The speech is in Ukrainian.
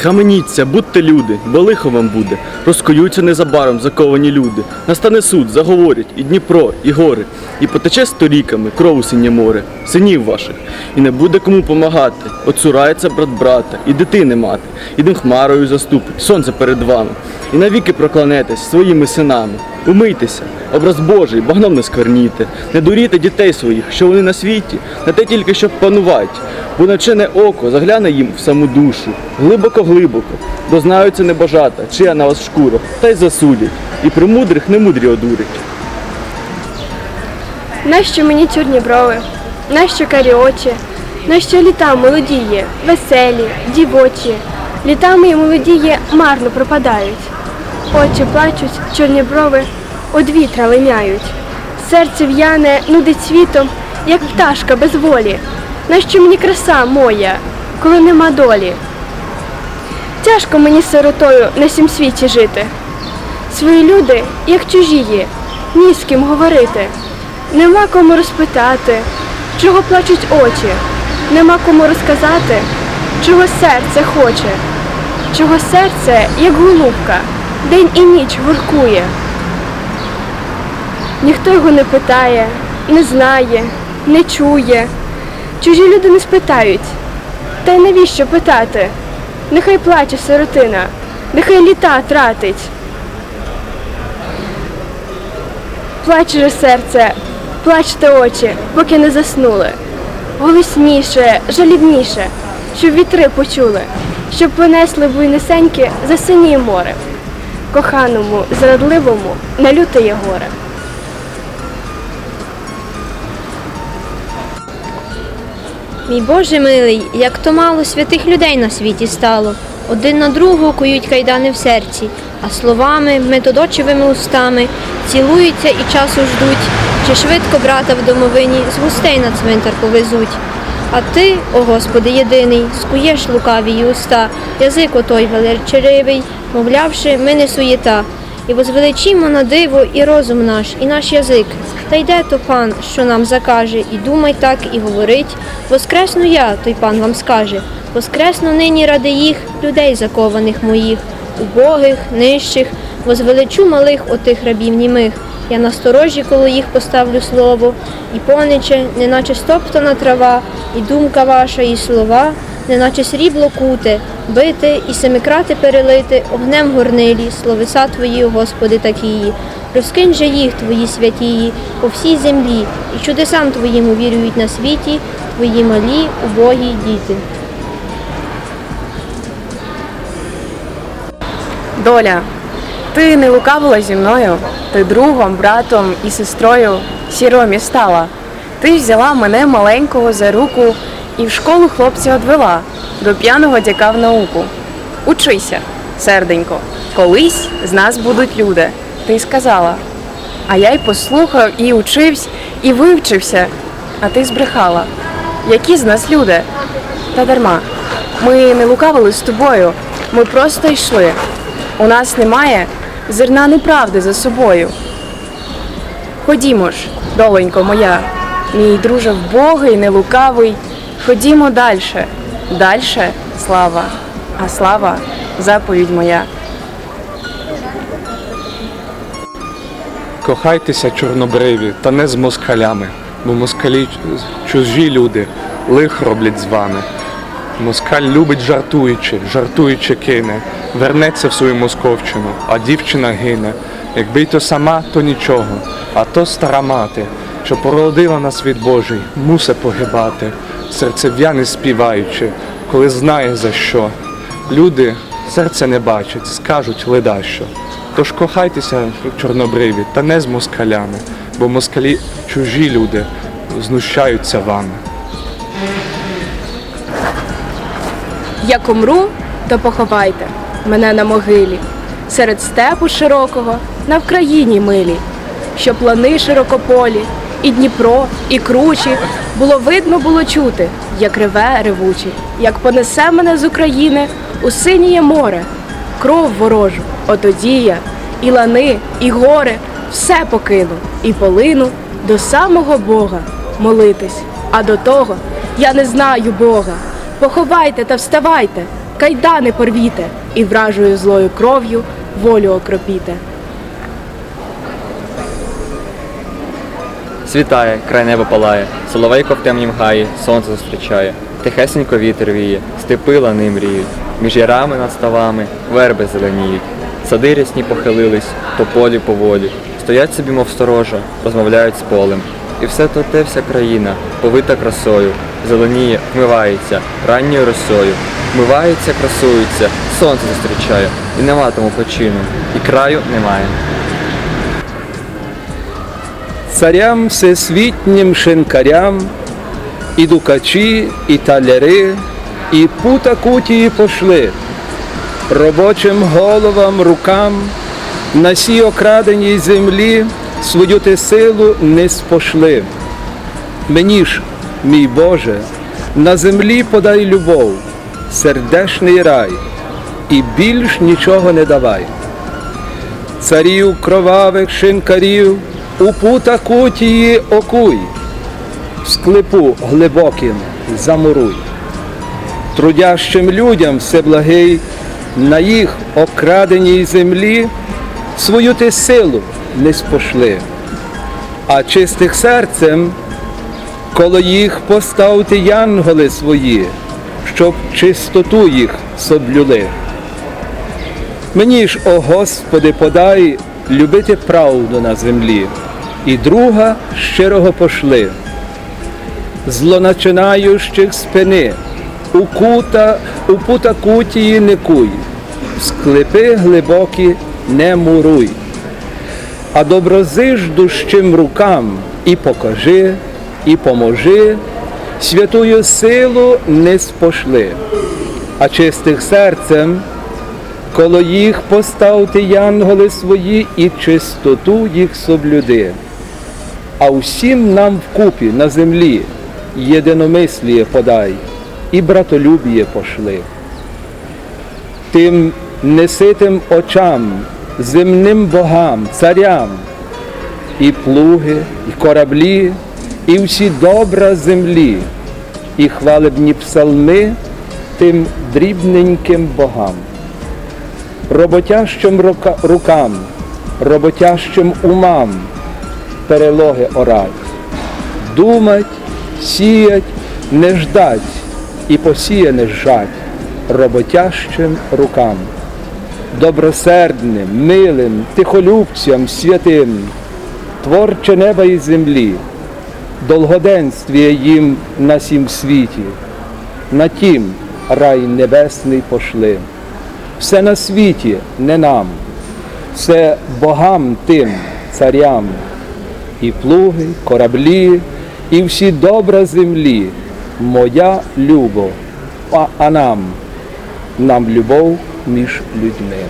Схаменіться, будьте люди, бо лихо вам буде. Розкоються незабаром заковані люди. Настане суд, заговорять і Дніпро, і гори, і потече сторіками кров у синє море, синів ваших, і не буде кому помагати. Оцурається брат брата, і дитини мати, і дим хмарою заступить, сонце перед вами. І навіки прокланетесь своїми синами. Умийтеся, образ Божий, багном не скверніте, не дуріте дітей своїх, що вони на світі, на те тільки, щоб панувати, бо навчене око загляне їм в саму душу, глибоко-глибоко, дознаються небожата, чия на вас шкура, та й засудять, і при мудрих немудрі одурять. Нащо мені чорні брови? Нащо карі очі? Нащо літа молодіє, веселі, дівочі? Літа мої молодіє марно пропадають. Очі плачуть, чорні брови од вітра линяють. Серце в'яне нудить світом, як пташка без волі. Нащо мені краса моя, коли нема долі? Тяжко мені сиротою на сім світі жити. Свої люди, як чужії, ні з ким говорити. Нема кому розпитати, чого плачуть очі, нема кому розказати, чого серце хоче, чого серце, як голубка, день і ніч воркує. Ніхто його не питає, не знає, не чує. Чужі люди не спитають. Та й навіщо питати? Нехай плаче сиротина, нехай літа тратить. Плач же серце, плачте очі, поки не заснули. Голосніше, жалібніше, щоб вітри почули, щоб понесли буйнесеньки за синіє море. Коханому, зрадливому, на лютеє горе. Мій Боже милий, як то мало святих людей на світі стало. Один на другого кують кайдани в серці, а словами, методочевими устами цілуються і часу ждуть, чи швидко брата в домовині з гостей на цвинтар повезуть. А ти, о Господи, єдиний, скуєш лукаві уста, язик отой величеревий, мовлявши, ми не суєта. І возвеличімо на диво і розум наш, і наш язик. Та йде то пан, що нам закаже, і думай так, і говорить. Воскресну я, той пан вам скаже. Воскресну нині ради їх, людей закованих моїх, убогих, нижчих, возвеличу малих отих рабів німих. Я насторожі коло їх поставлю слово, і пониче, неначе стоптана трава, і думка ваша, і слова, неначе срібло куте, бити і семикрати перелити, огнем горнилі, словеса твої, Господи, такії. Розкинь же їх, твої святії, по всій землі, і чудесам твоїм увірюють на світі, твої малі, убогі діти. Доля, ти не лукавила зі мною, ти другом, братом і сестрою сіромі стала. Ти взяла мене маленького за руку і в школу хлопця одвела, до п'яного дяка в науку. Учися, серденько, колись з нас будуть люди, ти сказала. А я й послухав, і учився, і вивчився, а ти збрехала. Які з нас люди? Та дарма. Ми не лукавили з тобою, ми просто йшли. У нас немає зерна неправди за собою. Ходімо ж, доленько моя, мій друже вбогий, нелукавий. Ходімо дальше, дальше слава, а слава заповідь моя. Кохайтеся, чорнобриві, та не з москалями, бо москалі чужі люди, лих роблять з вами. Москаль любить жартуючи, жартуючи кине, вернеться в свою московщину, а дівчина гине. Якби й то сама, то нічого, а то стара мати, що породила на світ Божий, мусе погибати, серцев'яни співаючи, коли знає за що. Люди серце не бачать, скажуть ледащо. Тож кохайтеся, чорнобриві, та не з москалями, бо москалі чужі люди знущаються вами. Як умру, то поховайте мене на могилі, серед степу широкого, на Вкраїні милі, що плани широкополі, і Дніпро, і кручі, було видно, було чути, як реве ревучий, як понесе мене з України у синіє море, кров ворожу, отоді я, і лани, і гори, все покину, і полину до самого Бога молитись. А до того я не знаю Бога. Поховайте та вставайте, кайдани порвіте і вражою злою кров'ю волю окропіте. Світає, край неба палає, соловейко в темнім гаї, сонце зустрічає, тихесенько вітер віє, степи лани мріють, між ярами над ставами верби зеленіють, сади рясні похилились, тополі поволі, стоять собі, мов сторожа, розмовляють з полем. І все то те вся країна, повита красою, зеленіє, вмивається, ранньою росою, вмивається, красується, сонце зустрічає, і нема тому почину, і краю немає. Царям всесвітнім шинкарям, і дукачі, і таляри, і пута кутії пошли, робочим головам, рукам, на сій окраденій землі свою ти силу не спошли. Мені ж, мій Боже, на землі подай любов, сердешний рай, і більш нічого не давай царів кровавих шинкарів, у пута кутії окуй, склепу глибоким замуруй. Трудящим людям всеблагий, на їх окраденій землі свою ти силу не спошли, а чистих серцем коло їх поставте янголи свої, щоб чистоту їх соблюли. Мені ж, о Господи, подай любити правду на землі, і друга щирого пошли. Злоначинаючих спини, у кута, у пута кутії не куй, склепи глибокі не муруй, а доброзиждущим рукам і покажи, і поможи, святую силу не спошли, а чистих серцем Коло їх поставте янголи свої і чистоту їх соблюди. А усім нам вкупі на землі єдиномисліє подай і братолюбіє пошли. Тим неситим очам, земним богам, царям, і плуги, і кораблі, і всі добра землі, і хвалебні псалми тим дрібненьким богам роботящим рука- рукам, роботящим умам перелоги орать, думать, сіять, не ждать і посіяне жать роботящим рукам, добросердним, милим, тихолюбцям, святим, творче неба і землі, долгоденствіє їм на сім світі, на тім рай небесний пошли. Все на світі не нам, все богам тим, царям, і плуги, кораблі, і всі добра землі, моя любов, а, нам, нам любов між людьми.